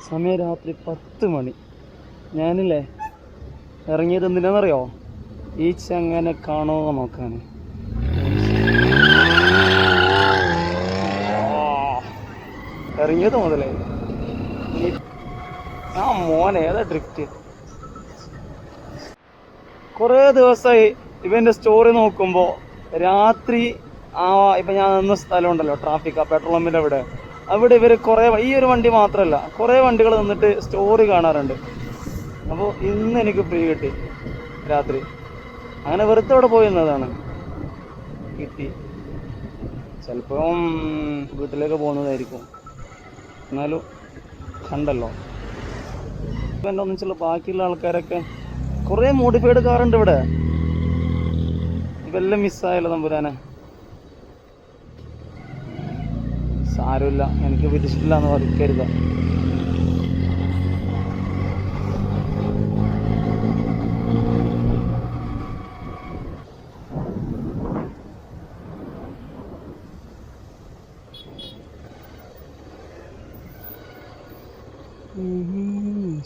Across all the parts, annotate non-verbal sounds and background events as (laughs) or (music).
സമയം രാത്രി പത്ത് മണി. ഞാനില്ലേ ഇറങ്ങിയത് എന്തിനാണെന്നറിയോ? ഈ ചങ്ങനെ കാണോ നോക്കാൻ. ഇറങ്ങിയത് മുതലേ. ആ മോനെ ഏതാ ഡ്രിഫ്റ്റ് കുറേ ദിവസമായി ഇവന്റെ സ്റ്റോറി നോക്കുമ്പോൾ രാത്രി ആ ഇപ്പം ഞാൻ നിന്ന സ്ഥലമുണ്ടല്ലോ ട്രാഫിക് ആ പെട്രോൾ പമ്പിന്റെ അവിടെ. അവിടെ ഇവർ കുറേ ഈ ഒരു വണ്ടി മാത്രമല്ല കുറേ വണ്ടികൾ നിന്നിട്ട് സ്റ്റോറി കാണാറുണ്ട്. അപ്പോൾ ഇന്ന് എനിക്ക് ഫ്രീ കിട്ടി രാത്രി. അങ്ങനെ വെറുതെ അവിടെ പോയി നിന്നതാണ്. കിട്ടി. ചിലപ്പം വീട്ടിലേക്ക് പോകുന്നതായിരിക്കും. എന്നാലും കണ്ടല്ലോ. ഇപ്പം എന്റെ ഒന്നിച്ചുള്ള ബാക്കിയുള്ള ആൾക്കാരൊക്കെ കുറേ മോഡിഫൈഡ് കാറുണ്ട് ഇവിടെ. ഇതെല്ലാം മിസ്സായല്ലോ തമ്പുരാനെ. സാരമില്ല എനിക്ക് പിടിച്ചിട്ടില്ല എന്ന് പറയരുത്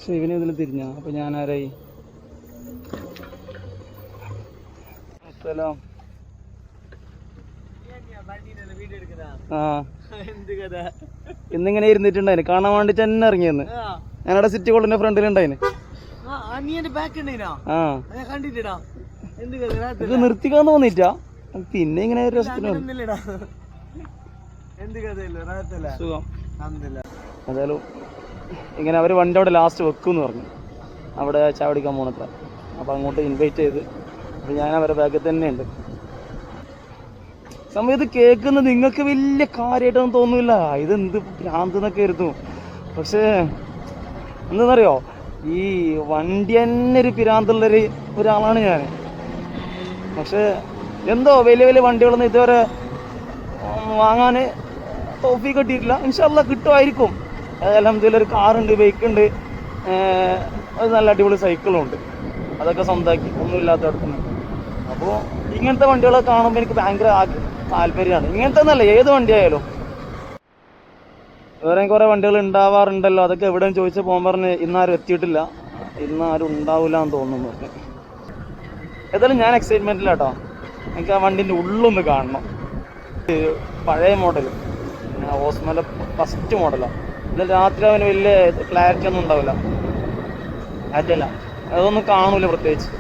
ശിവനെ ഇതിൽ തിരിഞ്ഞ. അപ്പൊ ഞാൻ ആരായി സ്ഥലം ആ. ഇന്നിങ്ങനെ ഇരുന്നിട്ടുണ്ടായിന് കാണാൻ വേണ്ടി തന്നെ ഇറങ്ങിയെന്ന്. ഞാനവിടെ സിറ്റി കോളിന്റെ ഫ്രണ്ടിലുണ്ടായിന് ഉണ്ടോ ഇത് നിർത്തിക്കാൻ തോന്നിട്ടാ പിന്നെ ഇങ്ങനെ സുഖം. ഏതായാലും ഇങ്ങനെ അവർ വണ്ടി അവിടെ ലാസ്റ്റ് വെക്കും എന്ന് പറഞ്ഞു. അവിടെ ചാവടിക്കാൻ പോണത്ര. അപ്പോൾ അങ്ങോട്ട് ഇൻവൈറ്റ് ചെയ്ത്. അപ്പോൾ ഞാൻ അവരുടെ ബാഗിൽ തന്നെ സംഭവം ഇത് കേൾക്കുന്നത് നിങ്ങൾക്ക് വലിയ കാര്യമായിട്ടൊന്നും തോന്നില്ല ഇത് എന്ത് ഭ്രാന്ത് എന്നൊക്കെ ആയിരുന്നു പക്ഷേ എന്താണെന്നറിയോ? ഈ വണ്ടി തന്നെ ഒരു പിരാന്തുള്ളൊരു ഒരാളാണ് ഞാൻ. പക്ഷേ എന്തോ വലിയ വലിയ വണ്ടികളൊന്നും ഇതുവരെ വാങ്ങാൻ തോഫി കിട്ടിയിട്ടില്ല. ഇൻഷാല്ല കിട്ടുമായിരിക്കും. അലഹമ്മദില്ല ഒരു കാറുണ്ട് ബൈക്ക് ഉണ്ട്. അത് നല്ല അടിപൊളി സൈക്കിളും ഉണ്ട്. അതൊക്കെ സ്വന്തമാക്കി ഒന്നുമില്ലാത്തടത്തുനിന്ന് അപ്പോൾ ഇങ്ങനത്തെ വണ്ടികളൊക്കെ കാണുമ്പോൾ എനിക്ക് ഭയങ്കര ആഗ്ര- താല്പര്യമാണ്. ഇങ്ങനത്തെ ഒന്നല്ല ഏത് വണ്ടിയായാലും. വേറെ കുറേ വണ്ടികൾ ഉണ്ടാവാറുണ്ടല്ലോ. അതൊക്കെ എവിടെയും ചോദിച്ച് പോകാൻ പറഞ്ഞ് ഇന്നാരും എത്തിയിട്ടില്ല. ഇന്നാരും ഉണ്ടാവില്ല എന്ന് തോന്നുന്നു ഏതായാലും ഞാൻ എക്സൈറ്റ്മെന്റിലാട്ടോ എനിക്ക് ആ വണ്ടിന്റെ ഉള്ളൊന്ന് കാണണം. പഴയ മോഡൽ ഓസ്മല ഫസ്റ്റ് മോഡലാണ് എന്നാൽ രാത്രി അവന് വലിയ ക്ലാരിറ്റി ഒന്നും ഉണ്ടാവില്ല. അതല്ല അതൊന്നും കാണൂല പ്രത്യേകിച്ച്.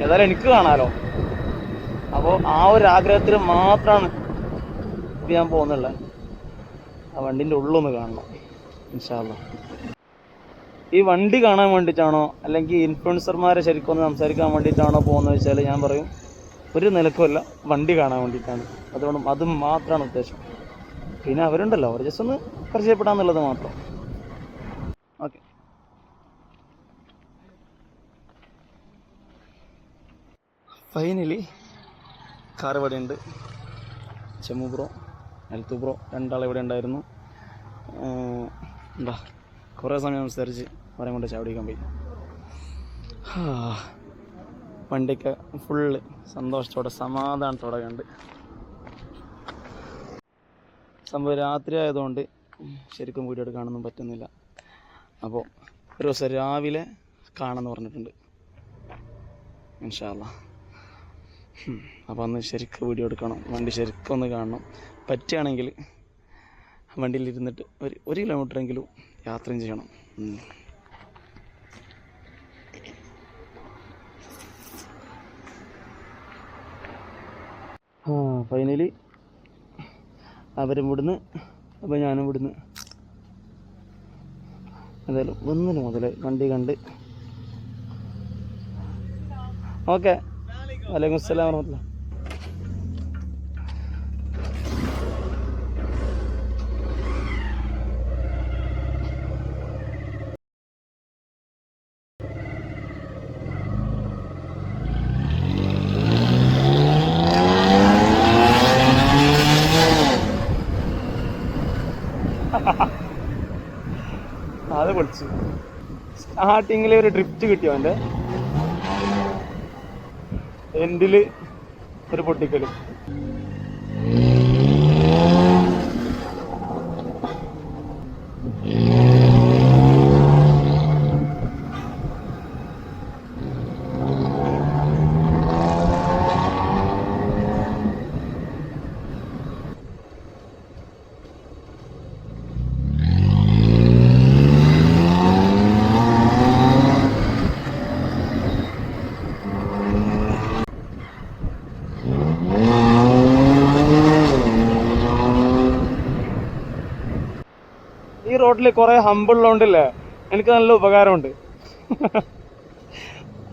ഏതായാലും എനിക്ക് കാണാലോ. അപ്പോൾ ആ ഒരു ആഗ്രഹത്തിൽ മാത്രമാണ് ഇത് ഞാൻ പോകുന്നുള്ളത് ആ വണ്ടിന്റെ ഉള്ളൊന്ന് കാണണം ഇൻഷാല്ല ഈ വണ്ടി കാണാൻ വേണ്ടിയിട്ടാണോ അല്ലെങ്കിൽ ഇൻഫ്ലുവൻസർമാരെ ശരിക്കും ഒന്ന് സംസാരിക്കാൻ വേണ്ടിയിട്ടാണോ പോകുന്നത് വെച്ചാൽ ഞാൻ പറയും ഒരു നിലക്കുമല്ല വണ്ടി കാണാൻ വേണ്ടിയിട്ടാണ്. അതുകൊണ്ട് അത് മാത്രമാണ് ഉദ്ദേശം. പിന്നെ അവരുണ്ടല്ലോ അവർ ജസ്റ്റ് ഒന്ന് പരിചയപ്പെടാന്നുള്ളത് മാത്രം. ഓക്കെ. ഫൈനലി കാർ ഇവിടെ ഉണ്ട് ചെമ്മു ബ്രോ എൽത്തു ബ്രോ രണ്ടാൾ ഇവിടെ ഉണ്ടായിരുന്നു. എന്താ കുറേ സമയം സംസാരിച്ച് അവരെ കൊണ്ട് ചാവടിക്കാൻ പോയി. വണ്ടിക്ക് ഫുള്ള് സന്തോഷത്തോടെ സമാധാനത്തോടെ കണ്ട്. സംഭവം രാത്രി ആയതുകൊണ്ട് ശരിക്കും വീഡിയോ എടുക്കാനൊന്നും പറ്റുന്നില്ല. അപ്പോൾ ഒരു ദിവസം രാവിലെ കാണാമെന്ന് പറഞ്ഞിട്ടുണ്ട്. ഇൻഷാല്ല അപ്പോൾ അന്ന് ശരിക്കും വീഡിയോ എടുക്കണം. വണ്ടി ശരിക്കും ഒന്ന് കാണണം. പറ്റുകയാണെങ്കിൽ വണ്ടിയിലിരുന്നിട്ട് ഒരു ഒരു കിലോമീറ്ററെങ്കിലും യാത്രയും ചെയ്യണം. ഫൈനലി അവരും ഇവിടുന്ന് അപ്പോൾ ഞാനും ഇവിടുന്ന് എന്തായാലും ഒന്നിന് മുതൽ വണ്ടി കണ്ട്. ഓക്കെ വലൈക്കും അസ്സലാം വറഹമത്തുള്ള. അത് പൊളിച്ചു സ്റ്റാർട്ടിങ്ങിൽ ഒരു ഡ്രിഫ്റ്റ് കിട്ടിയോ അവന്റെ. എൻഡിൽ ഒരു പൊട്ടിക്കലും. വീട്ടിൽ കുറേ ഹമ്പുള്ളതുകൊണ്ടില്ലേ എനിക്ക് നല്ല ഉപകാരമുണ്ട്. (laughs)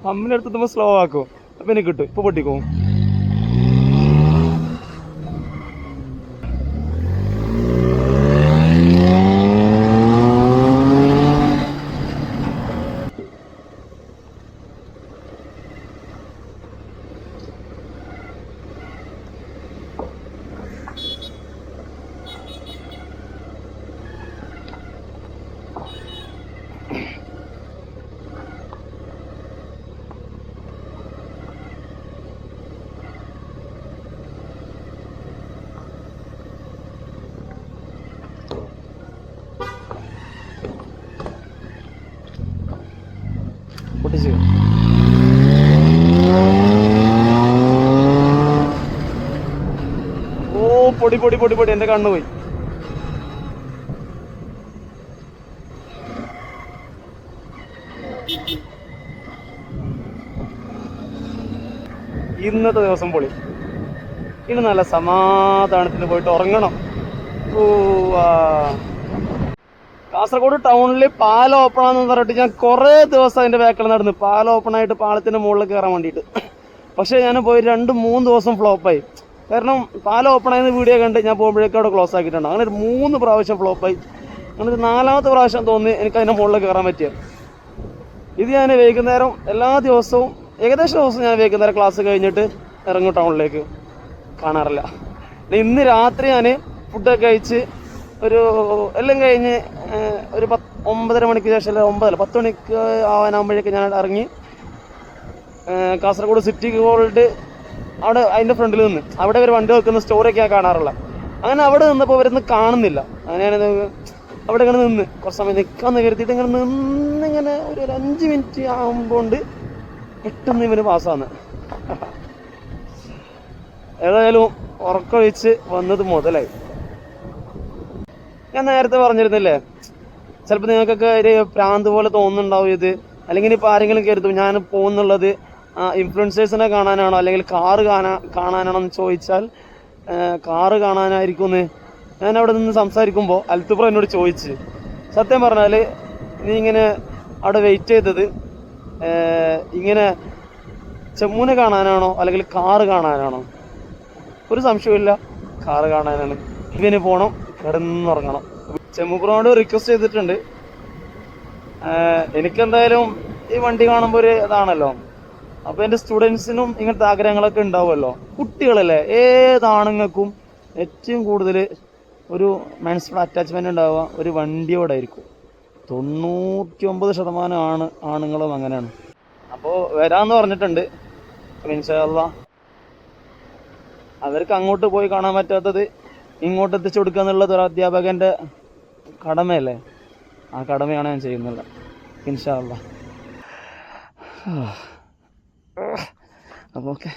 ഹമ്മിന്റെ അടുത്ത് സ്ലോ ആക്കും. അപ്പം എനിക്ക് കിട്ടും. ഇപ്പോൾ പൊട്ടിക്കും. പൊട്ടിച്ചു. ഓ പൊടി പൊടി പൊടി പൊടി. എന്റെ കണ്ണ് പോയി. ഇന്നത്തെ ദിവസം പൊളി. ഇനി നല്ല സമാധാനത്തിന് പോയിട്ട് ഉറങ്ങണം. ഓ ആ. കാസർഗോഡ് ടൗണിൽ പാലം ഓപ്പൺ ആണെന്ന് പറഞ്ഞിട്ട് ഞാൻ കുറേ ദിവസം അതിന്റെ ബാക്കിൽ നടന്നു പാലം ഓപ്പൺ ആയിട്ട് പാലത്തിന്റെ മുകളിൽ കയറാൻ വേണ്ടിയിട്ട്. പക്ഷേ ഞാൻ പോയി രണ്ട് മൂന്ന് ദിവസം ഫ്ലോപ്പായി കാരണം പാലം ഓപ്പൺ ആയിരുന്ന വീഡിയോ കണ്ട് ഞാൻ പോകുമ്പോഴേക്കും അവിടെ ക്ലോസ് ആക്കിയിട്ടുണ്ട്. അങ്ങനെ ഒരു മൂന്ന് പ്രാവശ്യം ഫ്ലോപ്പായി അങ്ങനെ ഒരു നാലാമത്തെ പ്രാവശ്യം തോന്നി എനിക്ക് അതിന്റെ മുകളിൽ കയറാൻ പറ്റിയത് ഇത് ഞാൻ വൈകുന്നേരം എല്ലാ ദിവസവും ഏകദേശം ദിവസം ഞാൻ വൈകുന്നേരം ക്ലാസ് കഴിഞ്ഞിട്ട് ഇറങ്ങും ടൗണിലേക്ക് കാണാറില്ല. ഇന്ന് രാത്രി ഞാൻ ഫുഡൊക്കെ കഴിച്ച് ഒരു എല്ലാം കഴിഞ്ഞ് ഒരു പത്ത് ഒമ്പതര മണിക്ക് ശേഷം അല്ല ഒമ്പതല്ല പത്ത് മണിക്ക് ആവാനാകുമ്പോഴേക്ക് ഞാൻ ഇറങ്ങി കാസർഗോഡ് സിറ്റി ഗോൾഡ് അവിടെ അതിന്റെ ഫ്രണ്ടിൽ നിന്ന്. അവിടെ ഒരു വണ്ടി വെക്കുന്ന സ്റ്റോറിയൊക്കെ ഞാൻ കാണാറുള്ള അങ്ങനെ അവിടെ നിന്നപ്പോൾ അവരൊന്നും കാണുന്നില്ല. ഞാനത് അവിടെ ഇങ്ങനെ നിന്ന്. കുറച്ച് സമയം നിൽക്കാമെന്ന് കരുതിയിട്ട് ഇങ്ങനെ നിന്നിങ്ങനെ ഒരു ഒരു അഞ്ച് മിനിറ്റ് ആകുമ്പോണ്ട് പെട്ടെന്ന് ഇവന് പാസ്സാന്ന്. ഏതായാലും ഉറക്കൊഴിച്ച് വന്നത് മുതലായി. ഞാൻ നേരത്തെ പറഞ്ഞിരുന്നില്ലേ? ചിലപ്പോൾ നിങ്ങൾക്കൊക്കെ ഒരു പ്രാന്ത് പോലെ തോന്നുന്നുണ്ടാവും ഇത്. അല്ലെങ്കിൽ ഇപ്പോൾ ആരെങ്കിലും കരുതും ഞാൻ പോകുന്നുള്ളത് ഇൻഫ്ലുവൻസേഴ്സിനെ കാണാനാണോ? അല്ലെങ്കിൽ കാറ് കാണാ കാണാനാണോ എന്ന് ചോദിച്ചാൽ കാറ് കാണാനായിരിക്കും എന്ന് ഞാൻ അവിടെ നിന്ന് സംസാരിക്കുമ്പോൾ അൽത്തുപ്ര എന്നോട് ചോദിച്ച്. സത്യം പറഞ്ഞാൽ നീ ഇങ്ങനെ അവിടെ വെയിറ്റ് ചെയ്തത് ഇങ്ങനെ ചെമ്മൂനെ കാണാനാണോ? അല്ലെങ്കിൽ കാറ് കാണാനാണോ? ഒരു സംശയമില്ല കാറ് കാണാനാണ്. ഇവന് പോണം. കിടന്നുറങ്ങണം ചെമ്മുക്കുറോട് റിക്വസ്റ്റ് ചെയ്തിട്ടുണ്ട്. എനിക്കെന്തായാലും ഈ വണ്ടി കാണുമ്പോൾ ഒരു ഇതാണല്ലോ. അപ്പൊ എന്റെ സ്റ്റുഡൻസിനും ഇങ്ങനത്തെ ആഗ്രഹങ്ങളൊക്കെ ഉണ്ടാവുമല്ലോ. കുട്ടികളല്ലേ ഏതാണുങ്ങൾക്കും ഏറ്റവും കൂടുതൽ ഒരു മനസ്സിലുള്ള അറ്റാച്ച്മെന്റ് ഉണ്ടാവുക ഒരു വണ്ടിയോടായിരിക്കും തൊണ്ണൂറ്റി ഒമ്പത് ശതമാനം ആണ് ആണുങ്ങളും അങ്ങനെയാണ്. അപ്പോൾ വരാന്ന് പറഞ്ഞിട്ടുണ്ട്. ഇൻഷാല്ലാ അവർക്ക് അങ്ങോട്ട് പോയി കാണാൻ പറ്റാത്തത് ഇങ്ങോട്ട് എത്തിച്ചു കൊടുക്കുക എന്നുള്ളത് ഒരു അധ്യാപകന്റെ കടമയല്ലേ? ആ കടമയാണ് ഞാൻ ചെയ്യുന്നത്. ഇൻഷാല്ല അപ്പോൾ ഓക്കെ.